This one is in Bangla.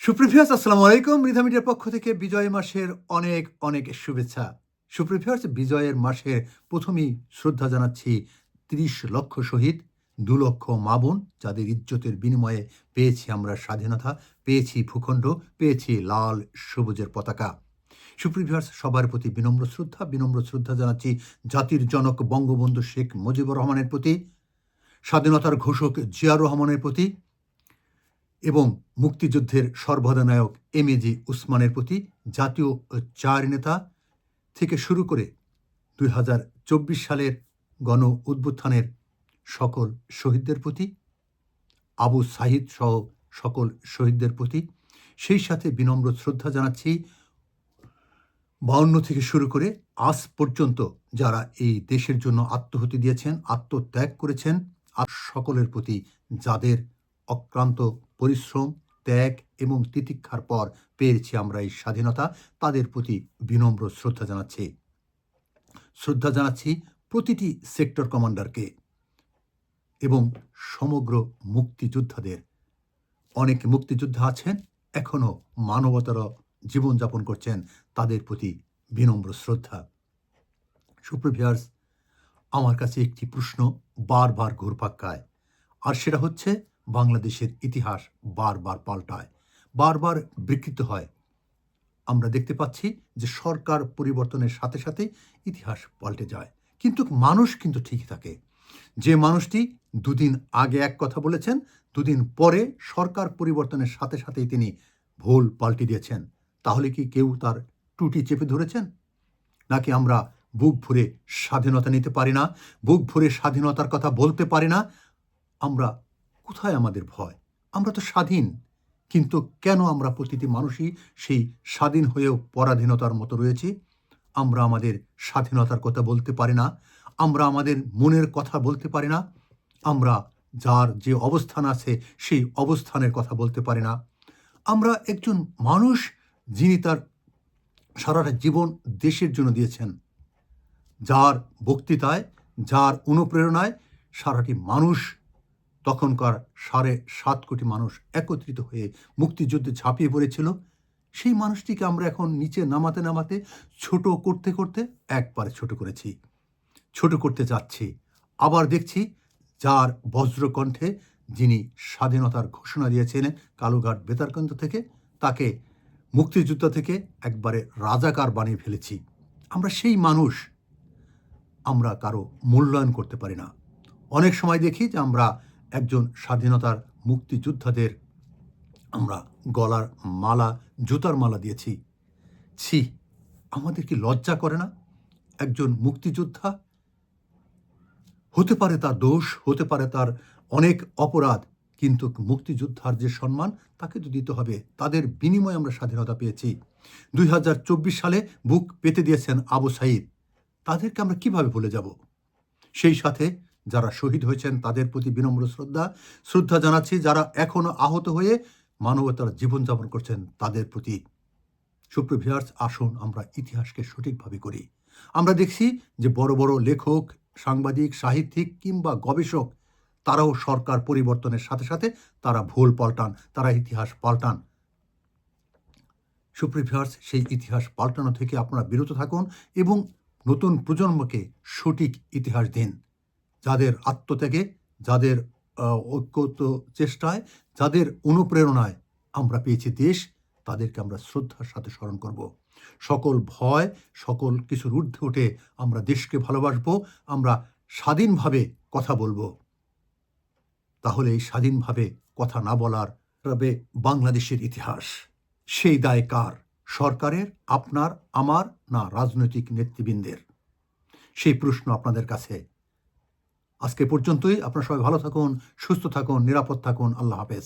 সুপ্রিভিয়াস আসসালামু আলাইকুম। রিধা মিডিয়ার পক্ষ থেকে বিজয় মাসের অনেক অনেক শুভেচ্ছা। সুপ্রিভিয়াস বিজয়ের মাসের প্রথমেই শ্রদ্ধা জানাচ্ছি তিরিশ লক্ষ শহীদ, দু লক্ষ মা বোন যাদের ইজ্জতের বিনিময়ে পেয়েছি আমরা স্বাধীনতা, পেয়েছি ভূখণ্ড, পেয়েছি লাল সবুজের পতাকা। সুপ্রিভিয়ার্স সবার প্রতি বিনম্র শ্রদ্ধা বিনম্র শ্রদ্ধা জানাচ্ছি জাতির জনক বঙ্গবন্ধু শেখ মুজিবুর রহমানের প্রতি, স্বাধীনতার ঘোষক জিয়াউর রহমানের প্রতি এবং মুক্তিযুদ্ধের সর্বাধিনায়ক এম এ জি উসমানের প্রতি জাতীয় চার নেতা থেকে শুরু করে দুই হাজার চব্বিশ সালের গণ উদ্বুত্থানের সকল শহীদদের প্রতি, আবু সাহিদ সহ সকল শহীদদের প্রতি সেই সাথে বিনম্র শ্রদ্ধা জানাচ্ছি। বাউন্ন থেকে শুরু করে আজ পর্যন্ত যারা এই দেশের জন্য আত্মহতি দিয়েছেন, আত্মত্যাগ করেছেন আর সকলের প্রতি যাদের অক্লান্ত পরিশ্রম, ত্যাগ এবং তিতিক্ষার পর পেয়েছি আমরা এই স্বাধীনতা, তাদের প্রতি বিনম্র শ্রদ্ধা জানাচ্ছি। শ্রদ্ধা জানাচ্ছি প্রতিটি সেক্টর কমান্ডারকে এবং সমগ্র মুক্তিযোদ্ধাদের। অনেক মুক্তিযোদ্ধা আছেন এখনও মানবতার জীবনযাপন করছেন, তাদের প্রতি বিনম্র শ্রদ্ধা। সুপ্রভিয়ার্স আমার কাছে একটি প্রশ্ন বারবার ঘুরপাক খায়, আর সেটা হচ্ছে বাংলাদেশের ইতিহাস বারবার পাল্টায়, বারবার বিকৃত হয়। আমরা দেখতে পাচ্ছি যে সরকার পরিবর্তনের সাথে সাথে ইতিহাস পাল্টে যায়। কিন্তু মানুষ কিন্তু ঠিকই থাকে। যে মানুষটি দুদিন আগে এক কথা বলেছেন, দুদিন পরে সরকার পরিবর্তনের সাথে সাথেই তিনি ভুল পাল্টে দিয়েছেন। তাহলে কি কেউ তার টুটি চেপে ধরেছেন? নাকি আমরা বুক ভরে স্বাধীনতা নিতে পারি না, বুক ভরে স্বাধীনতার কথা বলতে পারি না? আমরা কোথায় আমাদের ভয়? আমরা তো স্বাধীন। কিন্তু কেন আমরা প্রতিটি মানুষই সেই স্বাধীন হয়েও পরাধীনতার মতো রয়েছি? আমরা আমাদের স্বাধীনতার কথা বলতে পারি না। আমরা আমাদের মনের কথা বলতে পারি না। আমরা যার যে অবস্থান আছে সেই অবস্থানের কথা বলতে পারি না। আমরা একজন মানুষ যিনি তার সারাটা জীবন দেশের জন্য দিয়েছেন। যার বক্তৃতায়, যার অনুপ্রেরণায় সারাটি মানুষ তখনকার সাড়ে সাত কোটি মানুষ একত্রিত হয়ে মুক্তিযুদ্ধে ঝাঁপিয়ে পড়েছিল। সেই মানুষটিকে আমরা এখন নিচে নামাতে নামাতে ছোট করতে করতে একবারে ছোট করেছি। ছোট করতে যাচ্ছি। আবার দেখছি যার বজ্রকণ্ঠে যিনি স্বাধীনতার ঘোষণা দিয়েছিলেন কালুঘাট বেতারকান্ত থেকে, তাকে মুক্তিযুদ্ধ থেকে একবারে রাজাকার বানিয়ে ফেলেছি। আমরা সেই মানুষ, আমরা কারও মূল্যায়ন করতে পারি না। অনেক সময় দেখি যে আমরা একজন স্বাধীনতার মুক্তিযোদ্ধাদের আমরা গলার মালা, জুতার মালা দিয়েছি। ছি, আমাদের কি লজ্জা করে না? একজন মুক্তিযোদ্ধা? হতে পারে তার দোষ, হতে পারে তার অনেক অপরাধ, কিন্তু মুক্তিযোদ্ধার যে সম্মান, তাকে তো দিতে হবে। তাদের বিনিময়ে আমরা স্বাধীনতা পেয়েছি। দুই হাজার চব্বিশ সালে বুক পেতে দিয়েছেন আবু সাইদ। তাদেরকে আমরা কীভাবে ভুলে যাব? সেই সাথে যারা শহীদ হয়েছেন তাদের প্রতি বিনম্র শ্রদ্ধা শ্রদ্ধা জানাচ্ছি। যারা এখনও আহত হয়ে মানবতার জীবনযাপন করছেন, তাদের প্রতি সুপ্রভিয়ার্স আসুন আমরা ইতিহাসকে সঠিকভাবে করি। আমরা দেখছি যে বড় বড় লেখক, সাংবাদিক, সাহিত্যিক কিংবা গবেষক, তারাও সরকার পরিবর্তনের সাথে সাথে তারা ভুল পাল্টান, তারা ইতিহাস পাল্টান। সুপ্রিভিয়ার্স সেই ইতিহাস পাল্টানো থেকে আপনারা বিরত থাকুন এবং নতুন প্রজন্মকে সঠিক ইতিহাস দিন। যাদের আত্মত্যাগে, যাদের ঐক্যত চেষ্টায়, যাদের অনুপ্রেরণায় আমরা পেয়েছি দেশ, তাদেরকে আমরা শ্রদ্ধার সাথে স্মরণ করব। সকল ভয়, সকল কিছুর ঊর্ধ্বে উঠে আমরা দেশকে ভালোবাসবো, আমরা স্বাধীনভাবে কথা বলব। তাহলে এই স্বাধীনভাবে কথা না বলার তবে বাংলাদেশের ইতিহাস। সেই দায় কার? সরকারের, আপনার, আমার না রাজনৈতিক নেতৃবৃন্দের? সেই প্রশ্ন আপনাদের কাছে আজকে পর্যন্তই। আপনারা সবাই ভালো থাকুন সুস্থ থাকুন নিরাপদ থাকুন। আল্লাহ হাফেজ।